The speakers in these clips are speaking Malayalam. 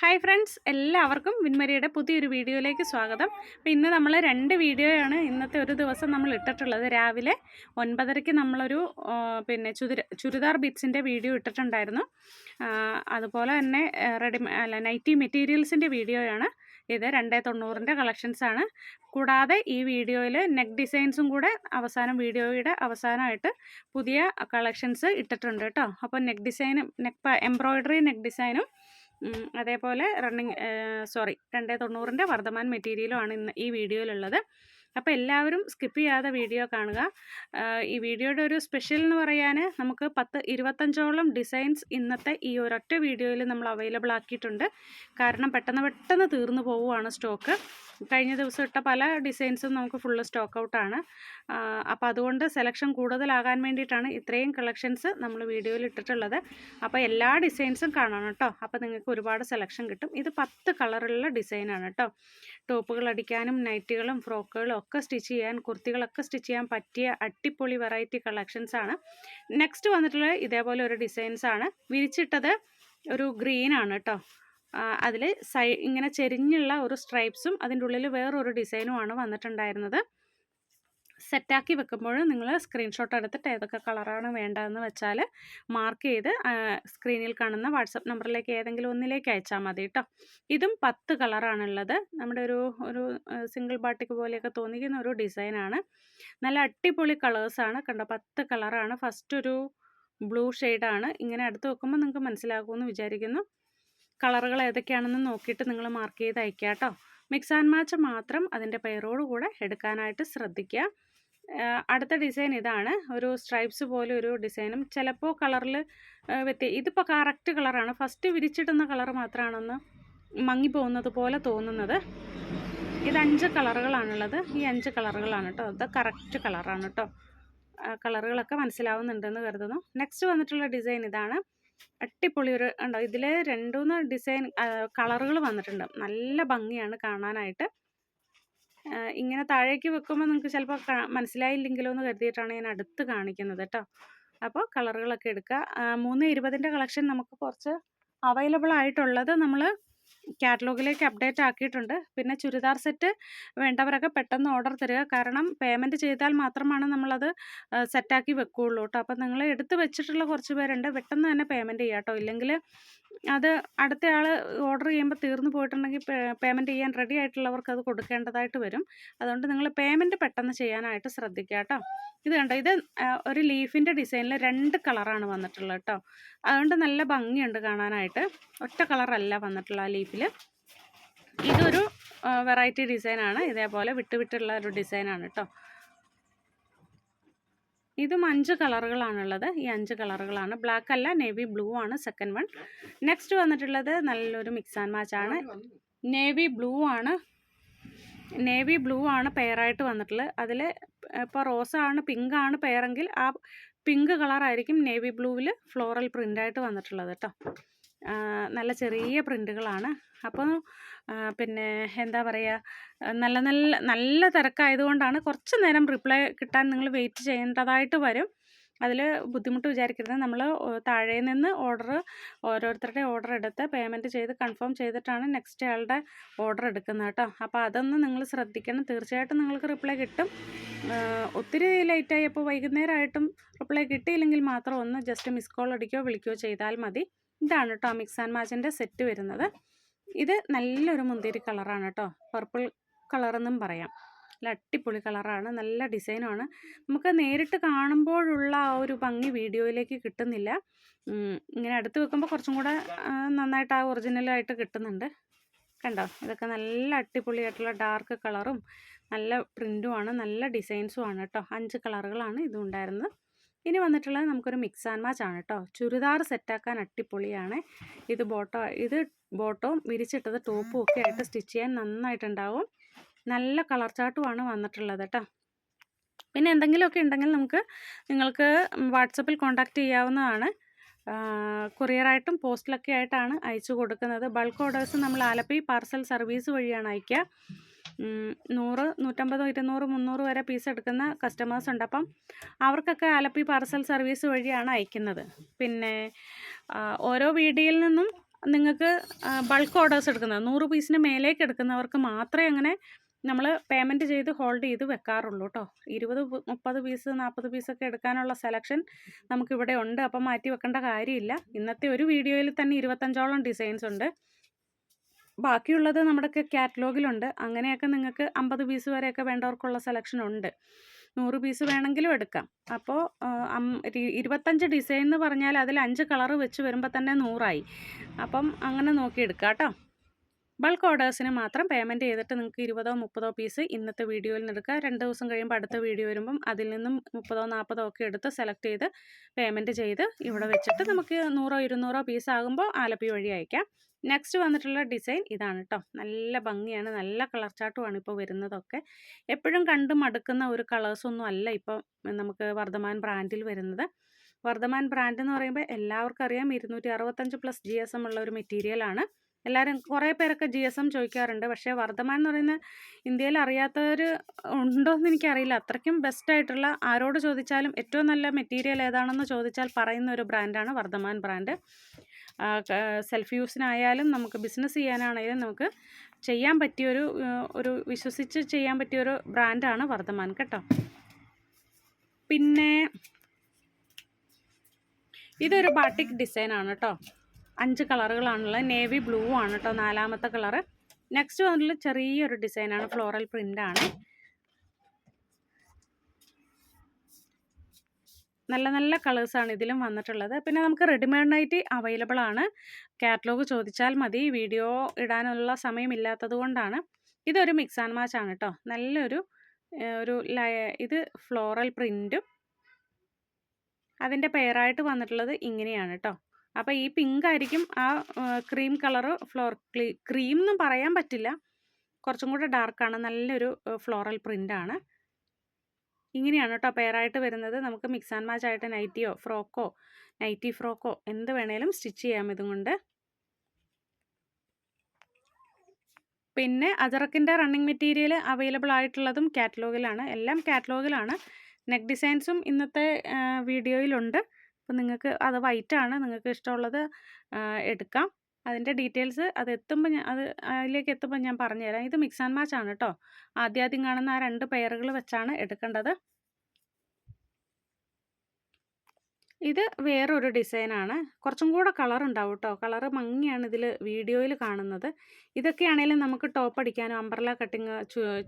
ഹായ് ഫ്രണ്ട്സ് എല്ലാവർക്കും വിൻമരിയുടെ പുതിയൊരു വീഡിയോയിലേക്ക് സ്വാഗതം. അപ്പോൾ ഇന്ന് നമ്മൾ രണ്ട് വീഡിയോയാണ് ഇന്നത്തെ ഒരു ദിവസം നമ്മൾ ഇട്ടിട്ടുള്ളത്. രാവിലെ ഒൻപതരയ്ക്ക് നമ്മളൊരു പിന്നെ ചുരിദ ചുരിദാർ ബിറ്റ്സിന്റെ വീഡിയോ ഇട്ടിട്ടുണ്ടായിരുന്നു. അതുപോലെ തന്നെ റെഡി അല്ല നൈറ്റി മെറ്റീരിയൽസിന്റെ വീഡിയോയാണ് ഇത്. രണ്ടേ തൊണ്ണൂറിന്റെ കളക്ഷൻസാണ് കൂടാതെ ഈ വീഡിയോയിൽ നെക്ക് ഡിസൈൻസും കൂടെ അവസാനം വീഡിയോയുടെ അവസാനമായിട്ട് പുതിയ കളക്ഷൻസ് ഇട്ടിട്ടുണ്ട് കേട്ടോ. അപ്പോൾ നെക്ക് ഡിസൈനും നെക്ക് എംബ്രോയ്ഡറി നെക്ക് ഡിസൈനും അതേപോലെ റണ്ണിങ് സോറി രണ്ടേ തൊണ്ണൂറിന്റെ വർദ്ധമാൻ മെറ്റീരിയലുമാണ് ഇന്ന് ഈ വീഡിയോയിലുള്ളത് അപ്പോൾ എല്ലാവരും സ്കിപ്പ് ചെയ്യാതെ വീഡിയോ കാണുക. ഈ വീഡിയോയുടെ ഒരു സ്പെഷ്യൽ എന്ന് പറയാൻ നമുക്ക് പത്ത് ഇരുപത്തഞ്ചോളം ഡിസൈൻസ് ഇന്നത്തെ ഈ ഒരൊറ്റ വീഡിയോയിൽ നമ്മൾ അവൈലബിൾ ആക്കിയിട്ടുണ്ട്. കാരണം പെട്ടെന്ന് പെട്ടെന്ന് തീർന്നു പോവുകയാണ് സ്റ്റോക്ക് കഴിഞ്ഞ ദിവസം ഇട്ട പല ഡിസൈൻസും നമുക്ക് ഫുള്ള് സ്റ്റോക്ക് ഔട്ടാണ് അപ്പോൾ അതുകൊണ്ട് സെലക്ഷൻ കൂടുതലാകാൻ വേണ്ടിയിട്ടാണ് ഇത്രയും കളക്ഷൻസ് നമ്മൾ വീഡിയോയിൽ ഇട്ടിട്ടുള്ളത്. അപ്പോൾ എല്ലാ ഡിസൈൻസും കാണണം കേട്ടോ. അപ്പോൾ നിങ്ങൾക്ക് ഒരുപാട് സെലക്ഷൻ കിട്ടും. ഇത് പത്ത് കളറുള്ള ഡിസൈനാണ് കേട്ടോ. ടോപ്പുകൾ അടിക്കാനും നൈറ്റികളും ഫ്രോക്കുകളും ഒക്കെ സ്റ്റിച്ച് ചെയ്യാൻ കുർത്തികളൊക്കെ സ്റ്റിച്ച് ചെയ്യാൻ പറ്റിയ അടിപൊളി വെറൈറ്റി കളക്ഷൻസ് ആണ്. നെക്സ്റ്റ് വന്നിട്ടുള്ള ഇതേപോലെ ഒരു ഡിസൈൻസ് ആണ്. വിരിച്ചിട്ടത് ഒരു ഗ്രീൻ ആണ് കേട്ടോ. അതിൽ സൈ ഇങ്ങനെ ചെരിഞ്ഞുള്ള ഒരു സ്ട്രൈപ്സും അതിന്റെ ഉള്ളിൽ വേറൊരു ഡിസൈനുമാണ് വന്നിട്ടുണ്ടായിരുന്നത്. സെറ്റാക്കി വെക്കുമ്പോൾ നിങ്ങൾ സ്ക്രീൻഷോട്ട് എടുത്തിട്ട് ഏതൊക്കെ കളറാണ് വേണ്ടതെന്ന് വെച്ചാൽ മാർക്ക് ചെയ്ത് സ്ക്രീനിൽ കാണുന്ന വാട്സപ്പ് നമ്പറിലേക്ക് ഏതെങ്കിലും ഒന്നിലേക്ക് അയച്ചാൽ മതി കേട്ടോ ഇതും പത്ത് കളറാണുള്ളത്. നമ്മുടെ ഒരു ഒരു സിംഗിൾ ബാട്ടിക്ക് പോലെയൊക്കെ തോന്നിക്കുന്ന ഒരു ഡിസൈനാണ്. നല്ല അടിപൊളി കളേഴ്സാണ്. കണ്ടോ പത്ത് കളറാണ്. ഫസ്റ്റ് ഒരു ബ്ലൂ ഷെയ്ഡാണ്. ഇങ്ങനെ അടുത്ത് വെക്കുമ്പോൾ നിങ്ങൾക്ക് മനസ്സിലാകുമെന്ന് വിചാരിക്കുന്നു. കളറുകൾ ഏതൊക്കെയാണെന്ന് നോക്കിയിട്ട് നിങ്ങൾ മാർക്ക് ചെയ്ത് അയക്കുക കേട്ടോ. മിക്സ് ആൻഡ് മാച്ച് മാത്രം അതിന്റെ പെയറോട് കൂടെ എടുക്കാനായിട്ട് ശ്രദ്ധിക്കുക. അടുത്ത ഡിസൈൻ ഇതാണ്. ഒരു സ്ട്രൈപ്സ് പോലെ ഒരു ഡിസൈനും ചിലപ്പോൾ കളറിൽ വ്യത്യ ഇതിപ്പോൾ കറക്റ്റ് കളറാണ് ഫസ്റ്റ് വിരിച്ചിടുന്ന കളർ മാത്രമാണെന്ന് മങ്ങിപ്പോകുന്നത് പോലെ തോന്നുന്നത്. ഇത് അഞ്ച് കളറുകളാണുള്ളത് ഈ അഞ്ച് കളറുകളാണ് കേട്ടോ ഇത് കറക്റ്റ് കളറാണ് കേട്ടോ കളറുകളൊക്കെ മനസ്സിലാവുന്നുണ്ടെന്ന് കരുതുന്നു. നെക്സ്റ്റ് വന്നിട്ടുള്ള ഡിസൈൻ ഇതാണ്. അടിപൊളി ഒരു ഉണ്ടോ? ഇതിൽ രണ്ടുമൂന്ന് ഡിസൈൻ കളറുകൾ വന്നിട്ടുണ്ട്. നല്ല ഭംഗിയാണ് കാണാനായിട്ട്. ഇങ്ങനെ താഴേക്ക് വെക്കുമ്പോൾ നിങ്ങൾക്ക് ചിലപ്പോൾ മനസ്സിലായില്ലെങ്കിലോ എന്ന് കരുതിയിട്ടാണ് ഞാൻ അടുത്ത് കാണിക്കുന്നത് കേട്ടോ അപ്പോൾ കളറുകളൊക്കെ എടുക്കുക മൂന്ന് ഇരുപതിന്റെ കളക്ഷൻ നമുക്ക് കുറച്ച് അവൈലബിൾ ആയിട്ടുള്ളത് നമ്മൾ കാറ്റലോഗിലേക്ക് അപ്ഡേറ്റ് ആക്കിയിട്ടുണ്ട്. പിന്നെ ചുരിദാർ സെറ്റ് വേണ്ടവരൊക്കെ പെട്ടെന്ന് ഓർഡർ തരിക. കാരണം പേയ്മെന്റ് ചെയ്താൽ മാത്രമാണ് നമ്മളത് സെറ്റാക്കി വെക്കുകയുള്ളൂ കേട്ടോ. അപ്പം നിങ്ങൾ എടുത്ത് വെച്ചിട്ടുള്ള കുറച്ച് പേരുണ്ട്. പെട്ടെന്ന് തന്നെ പേയ്മെന്റ് ചെയ്യാം കേട്ടോ. ഇല്ലെങ്കിൽ അത് അടുത്ത ആൾ ഓർഡർ ചെയ്യുമ്പോൾ തീർന്നു പോയിട്ടുണ്ടെങ്കിൽ പേയ്മെന്റ് ചെയ്യാൻ റെഡി ആയിട്ടുള്ളവർക്ക് അത് കൊടുക്കേണ്ടതായിട്ട് വരും. അതുകൊണ്ട് നിങ്ങൾ പേയ്മെന്റ് പെട്ടെന്ന് ചെയ്യാനായിട്ട് ശ്രദ്ധിക്കുക കേട്ടോ ഇത് കണ്ടോ? ഇത് ഒരു ലീഫിന്റെ ഡിസൈനിൽ രണ്ട് കളറാണ് വന്നിട്ടുള്ളത് കേട്ടോ അതുകൊണ്ട് നല്ല ഭംഗിയുണ്ട് കാണാനായിട്ട്. ഒറ്റ കളറല്ല വന്നിട്ടുള്ള ആ ലീഫിൽ ഇതൊരു വെറൈറ്റി ഡിസൈനാണ് ഇതേപോലെ വിട്ടുവിട്ടുള്ള ഒരു ഡിസൈനാണ് കേട്ടോ ഇതും അഞ്ച് കളറുകളാണുള്ളത്. ഈ അഞ്ച് കളറുകളാണ്. ബ്ലാക്ക് അല്ല നേവി ബ്ലൂ ആണ് സെക്കൻഡ് വൺ നെക്സ്റ്റ് വന്നിട്ടുള്ളത് നല്ലൊരു മിക്സ് ആൻഡ് മാച്ച് ആണ്. നേവി ബ്ലൂ ആണ്. നേവി ബ്ലൂ ആണ് പെയറായിട്ട് വന്നിട്ടുള്ളത്. അതിൽ ഇപ്പോൾ പിങ്ക് ആണ് പെയറെങ്കിൽ ആ പിങ്ക് കളറായിരിക്കും നേവി ബ്ലൂവിൽ ഫ്ലോറൽ പ്രിന്റായിട്ട് വന്നിട്ടുള്ളത് കേട്ടോ. നല്ല ചെറിയ പ്രിന്റുകളാണ് അപ്പോൾ പിന്നെ എന്താ പറയുക നല്ല നല്ല നല്ല തിരക്കായതുകൊണ്ടാണ് കുറച്ച് നേരം റിപ്ലൈ കിട്ടാൻ നിങ്ങൾ വെയിറ്റ് ചെയ്യേണ്ടതായിട്ട് വരും. അതിൽ ബുദ്ധിമുട്ട് വിചാരിക്കരുത്. നമ്മൾ താഴെ നിന്ന് ഓർഡർ ഓരോരുത്തരുടെ ഓർഡർ എടുത്ത് പേയ്മെന്റ് ചെയ്ത് കൺഫേം ചെയ്തിട്ടാണ് നെക്സ്റ്റ് ആളുടെ ഓർഡർ എടുക്കുന്നത് കേട്ടോ. അപ്പോൾ അതൊന്ന് നിങ്ങൾ ശ്രദ്ധിക്കണം. തീർച്ചയായിട്ടും നിങ്ങൾക്ക് റിപ്ലൈ കിട്ടും. ഒത്തിരി ലേറ്റായി. അപ്പോൾ വൈകുന്നേരമായിട്ടും റിപ്ലൈ കിട്ടിയില്ലെങ്കിൽ മാത്രം ഒന്ന് ജസ്റ്റ് മിസ് കോൾ അടിക്കുകയോ വിളിക്കുകയോ ചെയ്താൽ മതി. ഇതാണ് കേട്ടോ മിക്സ് ആൻഡ് മാച്ചിന്റെ സെറ്റ് വരുന്നത്. ഇത് നല്ലൊരു മുന്തിരി കളറാണ് കേട്ടോ. പർപ്പിൾ കളറെന്നും പറയാം. നല്ല അടിപൊളി കളറാണ്. നല്ല ഡിസൈനുമാണ്. നമുക്ക് നേരിട്ട് കാണുമ്പോഴുള്ള ആ ഒരു ഭംഗി വീഡിയോയിലേക്ക് കിട്ടുന്നില്ല. ഇങ്ങനെ അടുത്ത് വെക്കുമ്പോൾ കുറച്ചും കൂടെ നന്നായിട്ട് ആ ഒറിജിനലായിട്ട് കിട്ടുന്നുണ്ട്. കണ്ടോ? ഇതൊക്കെ നല്ല അടിപൊളിയായിട്ടുള്ള ഡാർക്ക് കളറും നല്ല പ്രിന്റുമാണ് നല്ല ഡിസൈൻസുമാണ് കേട്ടോ. അഞ്ച് കളറുകളാണ് ഇതും ഉണ്ടായിരുന്നത് ഇനി വന്നിട്ടുള്ളത് നമുക്കൊരു മിക്സ് ആൻഡ് മാച്ച് ആണ് കേട്ടോ ചുരിദാർ സെറ്റാക്കാൻ അട്ടിപ്പൊളിയാണ് ഇത് ബോട്ടോ ഇത് ബോട്ടവും വിരിച്ചിട്ടത് ടോപ്പും ഒക്കെ ആയിട്ട് സ്റ്റിച്ച് ചെയ്യാൻ നന്നായിട്ടുണ്ടാവും. നല്ല കളർ ചാട്ടുമാണ് വന്നിട്ടുള്ളത് കേട്ടോ പിന്നെ എന്തെങ്കിലുമൊക്കെ ഉണ്ടെങ്കിൽ നമുക്ക് നിങ്ങൾക്ക് വാട്സപ്പിൽ കോൺടാക്റ്റ് ചെയ്യാവുന്നതാണ്. കൊറിയറായിട്ടും പോസ്റ്റിലൊക്കെ ആയിട്ടാണ് അയച്ചു കൊടുക്കുന്നത്. ബൾക്ക് ഓർഡേഴ്സ് നമ്മൾ ആലപ്പി പാർസൽ സർവീസ് വഴിയാണ് അയക്കുക നൂറ് നൂറ്റമ്പത് ഇരുന്നൂറ് മുന്നൂറ് വരെ പീസ് എടുക്കുന്ന കസ്റ്റമേഴ്സ് ഉണ്ട്. അപ്പം അവർക്കൊക്കെ ആലപ്പി പാർസൽ സർവീസ് വഴിയാണ് അയക്കുന്നത്. പിന്നെ ഓരോ വീഡിയോയിൽ നിന്നും നിങ്ങൾക്ക് ബൾക്ക് ഓർഡേഴ്സ് എടുക്കുന്നത്. നൂറ് പീസിന് മേലേക്ക് എടുക്കുന്നവർക്ക് മാത്രമേ അങ്ങനെ നമ്മൾ പേയ്മെന്റ് ചെയ്ത് ഹോൾഡ് ചെയ്ത് വെക്കാറുള്ളൂ കേട്ടോ ഇരുപത് മുപ്പത് പീസ് നാൽപ്പത് പീസൊക്കെ എടുക്കാനുള്ള സെലക്ഷൻ നമുക്കിവിടെ ഉണ്ട്. അപ്പം മാറ്റി വെക്കേണ്ട കാര്യമില്ല. ഇന്നത്തെ ഒരു വീഡിയോയിൽ തന്നെ ഇരുപത്തഞ്ചോളം ഡിസൈൻസ് ഉണ്ട്. ബാക്കിയുള്ളത് നമ്മുടെ കാറ്റലോഗിലുണ്ട്. അങ്ങനെയൊക്കെ നിങ്ങൾക്ക് അമ്പത് പീസ് വരെയൊക്കെ വേണ്ടവർക്കുള്ള സെലക്ഷൻ ഉണ്ട്. നൂറ് പീസ് വേണമെങ്കിലും എടുക്കാം. അപ്പോൾ ഇരുപത്തഞ്ച് ഡിസൈൻ എന്ന് പറഞ്ഞാൽ അതിൽ അഞ്ച് കളറ് വെച്ച് വരുമ്പോൾ തന്നെ നൂറായി. അപ്പം അങ്ങനെ നോക്കി എടുക്കാം കേട്ടോ ബൾക്ക് ഓർഡേഴ്സിന് മാത്രം പേയ്മെന്റ് ചെയ്തിട്ട് നിങ്ങൾക്ക് ഇരുപതോ മുപ്പതോ പീസ് ഇന്നത്തെ വീഡിയോയിൽ നിന്ന് എടുക്കുക രണ്ട് ദിവസം കഴിയുമ്പോൾ അടുത്ത വീഡിയോ വരുമ്പം അതിൽ നിന്നും മുപ്പതോ നാൽപ്പതോ ഒക്കെ എടുത്ത് സെലക്ട് ചെയ്ത് പേയ്മെന്റ് ചെയ്ത് ഇവിടെ വെച്ചിട്ട് നമുക്ക് നൂറോ ഇരുന്നൂറോ പീസ് ആകുമ്പോൾ ആലപ്പി വഴി അയക്കാം. നെക്സ്റ്റ് വന്നിട്ടുള്ള ഡിസൈൻ ഇതാണ് കേട്ടോ നല്ല ഭംഗിയാണ് നല്ല കളർ ചാട്ടുമാണ് ഇപ്പോൾ വരുന്നതൊക്കെ. എപ്പോഴും കണ്ട് മടുക്കുന്ന ഒരു കളേഴ്സൊന്നും അല്ല ഇപ്പോൾ നമുക്ക് വർദ്ധമാൻ ബ്രാൻഡിൽ വരുന്നത്. വർദ്ധമാൻ ബ്രാൻഡ് എന്ന് പറയുമ്പോൾ എല്ലാവർക്കും അറിയാം ഇരുന്നൂറ്റി അറുപത്തഞ്ച് പ്ലസ് ജി എസ് എം ഉള്ള ഒരു മെറ്റീരിയലാണ് എല്ലാവരും കുറേ പേരൊക്കെ ജി എസ് എം ചോദിക്കാറുണ്ട്. പക്ഷേ വർദ്ധമാൻ എന്ന് പറയുന്ന ഇന്ത്യയിൽ അറിയാത്തവർ ഉണ്ടോ എന്ന് എനിക്കറിയില്ല. അത്രയ്ക്കും ബെസ്റ്റ് ആയിട്ടുള്ള ആരോട് ചോദിച്ചാലും ഏറ്റവും നല്ല മെറ്റീരിയൽ ഏതാണെന്ന് ചോദിച്ചാൽ പറയുന്ന ഒരു ബ്രാൻഡാണ് വർദ്ധമാൻ ബ്രാൻഡ് സെൽഫ് യൂസിനായാലും നമുക്ക് ബിസിനസ് ചെയ്യാനാണെങ്കിലും നമുക്ക് ചെയ്യാൻ പറ്റിയൊരു ഒരു വിശ്വസിച്ച് ചെയ്യാൻ പറ്റിയൊരു ബ്രാൻഡാണ് വർദ്ധമാൻ കേട്ടോ. പിന്നെ ഇതൊരു ബാട്ടിക് ഡിസൈനാണ് കേട്ടോ. അഞ്ച് കളറുകളാണുള്ളത്. നേവി ബ്ലൂ ആണ് കേട്ടോ നാലാമത്തെ കളറ്. നെക്സ്റ്റ് വന്നിട്ടുള്ള ചെറിയൊരു ഡിസൈനാണ് ഫ്ലോറൽ പ്രിന്റാണ് നല്ല നല്ല കളേഴ്സാണ് ഇതിലും വന്നിട്ടുള്ളത്. പിന്നെ നമുക്ക് റെഡിമെയ്ഡ് നൈറ്റി അവൈലബിൾ ആണ്. കാറ്റലോഗ് ചോദിച്ചാൽ മതി. വീഡിയോ ഇടാനുള്ള സമയമില്ലാത്തത് കൊണ്ടാണ്. ഇതൊരു മിക്സ് ആൻഡ് മാച്ച് ആണ് കേട്ടോ നല്ലൊരു ഒരു ഇത് ഫ്ലോറൽ പ്രിന്റും അതിന്റെ പെയറായിട്ട് വന്നിട്ടുള്ളത് ഇങ്ങനെയാണ് കേട്ടോ അപ്പോൾ ഈ പിങ്ക് ആയിരിക്കും ആ ക്രീം കളറ് ഫ്ലോർ ക്രീം എന്നും പറയാൻ പറ്റില്ല. കുറച്ചും കൂടെ ഡാർക്കാണ് നല്ലൊരു ഫ്ലോറൽ പ്രിന്റാണ് ഇങ്ങനെയാണ് കേട്ടോ പെയറായിട്ട് വരുന്നത്. നമുക്ക് മിക്സ് ആൻഡ് മാച്ച് ആയിട്ട് നൈറ്റിയോ ഫ്രോക്കോ നൈറ്റി ഫ്രോക്കോ എന്ത് വേണേലും സ്റ്റിച്ച് ചെയ്യാം ഇതുകൊണ്ട്. പിന്നെ അജറക്കിന്റെ റണ്ണിങ് മെറ്റീരിയൽ അവൈലബിൾ ആയിട്ടുള്ളതും കാറ്റലോഗിലാണ് എല്ലാം കാറ്റലോഗിലാണ് നെക്ക് ഡിസൈൻസും ഇന്നത്തെ വീഡിയോയിലുണ്ട് അപ്പോൾ നിങ്ങൾക്ക് അത് വൈറ്റാണ് നിങ്ങൾക്ക് ഇഷ്ടമുള്ളത് എടുക്കാം. അതിന്റെ ഡീറ്റെയിൽസ് അത് എത്തുമ്പോൾ ഞാൻ അത് അതിലേക്ക് എത്തുമ്പോൾ ഞാൻ പറഞ്ഞുതരാം ഇത് മിക്സ് ആൻഡ് മാച്ച് ആണ് കേട്ടോ ആദ്യാദ്യം കാണുന്ന ആ രണ്ട് പെയറുകൾ വെച്ചാണ് എടുക്കേണ്ടത്. ഇത് വേറൊരു ഡിസൈനാണ് കുറച്ചും കൂടെ കളർ ഉണ്ടാവും കേട്ടോ കളർ മങ്ങിയാണ് ഇതിൽ വീഡിയോയിൽ കാണുന്നത്. ഇതൊക്കെയാണെങ്കിലും നമുക്ക് ടോപ്പ് അടിക്കാനും അംബ്രല കട്ടിങ്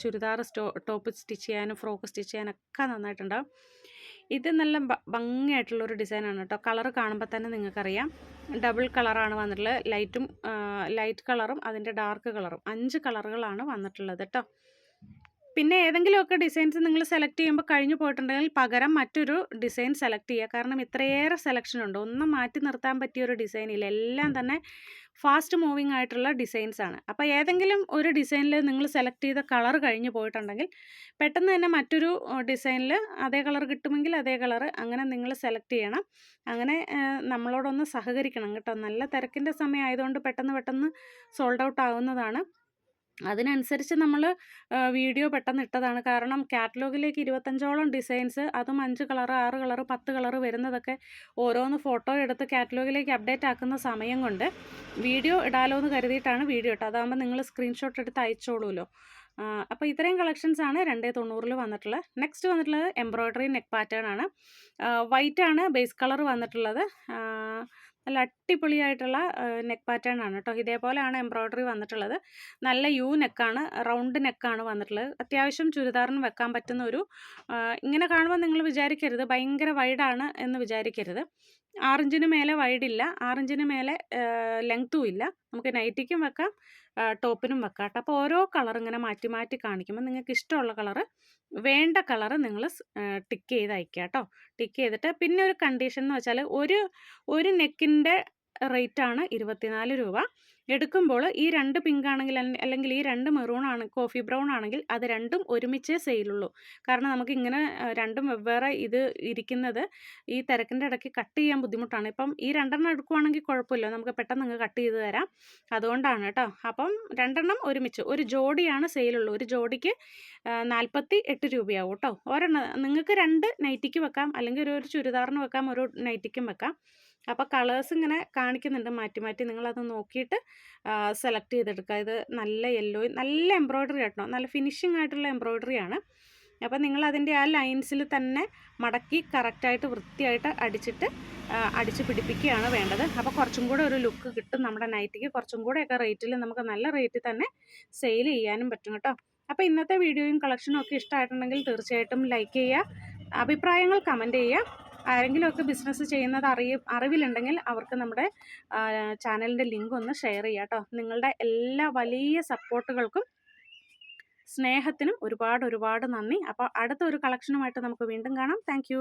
ചുരിദാർ സ്റ്റോ ടോപ്പ് സ്റ്റിച്ച് ചെയ്യാനും ഫ്രോക്ക് സ്റ്റിച്ച് ചെയ്യാനൊക്കെ നന്നായിട്ടുണ്ടാവും. ഇത് നല്ല ഭംഗിയായിട്ടുള്ളൊരു ഡിസൈനാണ് കേട്ടോ കളർ കാണുമ്പോൾ തന്നെ നിങ്ങൾക്കറിയാം. ഡബിൾ കളറാണ് വന്നിട്ടുള്ളത്. ലൈറ്റും ലൈറ്റ് കളറും അതിന്റെ ഡാർക്ക് കളറും. അഞ്ച് കളറുകളാണ് വന്നിട്ടുള്ളത് കേട്ടോ പിന്നെ ഏതെങ്കിലുമൊക്കെ ഡിസൈൻസ് നിങ്ങൾ സെലക്ട് ചെയ്യുമ്പോൾ കഴിഞ്ഞു പോയിട്ടുണ്ടെങ്കിൽ പകരം മറ്റൊരു ഡിസൈൻ സെലക്ട് ചെയ്യുക. കാരണം ഇത്രയേറെ സെലക്ഷൻ ഉണ്ട്. ഒന്നും മാറ്റി നിർത്താൻ പറ്റിയ ഒരു ഡിസൈനില്ല. എല്ലാം തന്നെ ഫാസ്റ്റ് മൂവിങ് ആയിട്ടുള്ള ഡിസൈൻസ് ആണ്. അപ്പോൾ ഏതെങ്കിലും ഒരു ഡിസൈനിൽ നിങ്ങൾ സെലക്ട് ചെയ്ത കളർ കഴിഞ്ഞു പോയിട്ടുണ്ടെങ്കിൽ പെട്ടെന്ന് തന്നെ മറ്റൊരു ഡിസൈനിൽ അതേ കളർ കിട്ടുമെങ്കിൽ അതേ കളർ അങ്ങനെ നിങ്ങൾ സെലക്ട് ചെയ്യണം. അങ്ങനെ നമ്മളോടൊന്ന് സഹകരിക്കണം കേട്ടോ. നല്ല തിരക്കിന്റെ സമയം ആയതുകൊണ്ട് പെട്ടെന്ന് പെട്ടെന്ന് സോൾഡ് ഔട്ട് ആവുന്നതാണ്. അതിനനുസരിച്ച് നമ്മൾ വീഡിയോ പെട്ടെന്ന് ഇട്ടതാണ്. കാരണം കാറ്റലോഗിലേക്ക് ഇരുപത്തഞ്ചോളം ഡിസൈൻസ് അതും അഞ്ച് കളർ ആറ് കളർ പത്ത് കളർ വരുന്നതൊക്കെ ഓരോന്ന് ഫോട്ടോ എടുത്ത് കാറ്റലോഗിലേക്ക് അപ്ഡേറ്റ് ആക്കുന്ന സമയം കൊണ്ട് വീഡിയോ ഇടാലോ എന്ന് കരുതിയിട്ടാണ് വീഡിയോ ഇട്ടത്. അതാകുമ്പോൾ നിങ്ങൾ സ്ക്രീൻഷോട്ട് എടുത്ത് അയച്ചോളൂല്ലോ അപ്പോൾ ഇത്രയും കളക്ഷൻസ് ആണ് രണ്ടേ തൊണ്ണൂറിൽ വന്നിട്ടുള്ളത്. നെക്സ്റ്റ് വന്നിട്ടുള്ളത് എംബ്രോയ്ഡറി നെക്ക് പാറ്റേൺ ആണ്. വൈറ്റ് ആണ് ബേസ് കളർ വന്നിട്ടുള്ളത്. നല്ല അടിപൊളിയായിട്ടുള്ള നെക്ക് പാറ്റേൺ ആണ് കേട്ടോ. ഇതേപോലെയാണ് എംബ്രോയ്ഡറി വന്നിട്ടുള്ളത്. നല്ല യു നെക്കാണ് റൗണ്ട് നെക്കാണ് വന്നിട്ടുള്ളത്. അത്യാവശ്യം ചുരിദാറിന് വെക്കാൻ പറ്റുന്ന ഒരു ഇങ്ങനെ കാണുമ്പോൾ നിങ്ങൾ വിചാരിക്കരുത്. ഭയങ്കര വൈഡാണ് എന്ന് വിചാരിക്കരുത്. ആറിഞ്ചിന് മേലെ വൈഡില്ല ആറിഞ്ചിന് മേലെ ലെങ്ത്തും ഇല്ല. നമുക്ക് നൈറ്റിക്കും വെക്കാം ടോപ്പിനും വെക്കാം കേട്ടോ. അപ്പോൾ ഓരോ കളർ ഇങ്ങനെ മാറ്റി മാറ്റി കാണിക്കുമ്പോൾ നിങ്ങൾക്ക് ഇഷ്ടമുള്ള കളറ് വേണ്ട കളറ് നിങ്ങൾ ടിക്ക് ചെയ്ത് അയക്കുക കേട്ടോ ടിക്ക് ചെയ്തിട്ട് പിന്നെ ഒരു കണ്ടീഷൻ എന്ന് വെച്ചാൽ ഒരു ഒരു നെക്കിന്റെ റേറ്റാണ് ഇരുപത്തിനാല് രൂപ. എടുക്കുമ്പോൾ ഈ രണ്ട് പിങ്ക് ആണെങ്കിൽ അല്ലെങ്കിൽ ഈ രണ്ട് മെറൂൺ ആണ് കോഫി ബ്രൗൺ ആണെങ്കിൽ അത് രണ്ടും ഒരുമിച്ചേ സെയിലുള്ളൂ കാരണം നമുക്ക് ഇങ്ങനെ രണ്ടും വെവ്വേറെ ഇത് ഇരിക്കുന്നത് ഈ തിരക്കിന്റെ ഇടയ്ക്ക് കട്ട് ചെയ്യാൻ ബുദ്ധിമുട്ടാണ്. ഇപ്പം ഈ രണ്ടെണ്ണം എടുക്കുവാണെങ്കിൽ കുഴപ്പമില്ല. നമുക്ക് പെട്ടെന്ന് അങ്ങ് കട്ട് ചെയ്ത് തരാം. അതുകൊണ്ടാണ് കേട്ടോ. അപ്പം രണ്ടെണ്ണം ഒരുമിച്ച്. ഒരു ജോഡിയാണ് സെയിലുള്ളൂ ഒരു ജോഡിക്ക് നാൽപ്പത്തി എട്ട് രൂപയാവും കേട്ടോ. ഒരെണ്ണം നിങ്ങൾക്ക് രണ്ട് നൈറ്റിക്ക് വെക്കാം. അല്ലെങ്കിൽ ഒരു ചുരിദാറിന് വെക്കാം ഒരു നൈറ്റിക്കും വെക്കാം. അപ്പോൾ കളേഴ്സ് ഇങ്ങനെ കാണിക്കുന്നുണ്ട്. മാറ്റി മാറ്റി നിങ്ങളത് നോക്കിയിട്ട് സെലക്ട് ചെയ്തെടുക്കുക. ഇത് നല്ല യെല്ലോ നല്ല എംബ്രോയ്ഡറി ആട്ടോ. നല്ല ഫിനിഷിംഗ് ആയിട്ടുള്ള എംബ്രോയ്ഡറി ആണ്. അപ്പോൾ നിങ്ങൾ അതിന്റെ ആ ലൈൻസിൽ തന്നെ മടക്കി കറക്റ്റായിട്ട് വൃത്തിയായിട്ട് അടിച്ചിട്ട് അടിച്ച് പിടിപ്പിക്കുകയാണ് വേണ്ടത്. അപ്പോൾ കുറച്ചും കൂടെ ഒരു ലുക്ക് കിട്ടും നമ്മുടെ നൈറ്റിക്ക്. കുറച്ചും കൂടെയൊക്കെ റേറ്റിൽ നമുക്ക് നല്ല റേറ്റിൽ തന്നെ സെയിൽ ചെയ്യാനും പറ്റും കേട്ടോ. അപ്പോൾ ഇന്നത്തെ വീഡിയോയും കളക്ഷനും ഒക്കെ ഇഷ്ടമായിട്ടുണ്ടെങ്കിൽ തീർച്ചയായിട്ടും ലൈക്ക് ചെയ്യുക അഭിപ്രായങ്ങൾ കമന്റ് ചെയ്യുക. ആരെങ്കിലുമൊക്കെ ബിസിനസ് ചെയ്യുന്നത് അറിയ അറിവിലുണ്ടെങ്കിൽ അവർക്ക് നമ്മുടെ ചാനലിന്റെ ലിങ്ക് ഒന്ന് ഷെയർ ചെയ്യുക കേട്ടോ. നിങ്ങളുടെ എല്ലാ വലിയ സപ്പോർട്ടുകൾക്കും സ്നേഹത്തിനും ഒരുപാട് ഒരുപാട് നന്ദി. അപ്പോൾ അടുത്ത ഒരു കളക്ഷനുമായിട്ട് നമുക്ക് വീണ്ടും കാണാം. താങ്ക്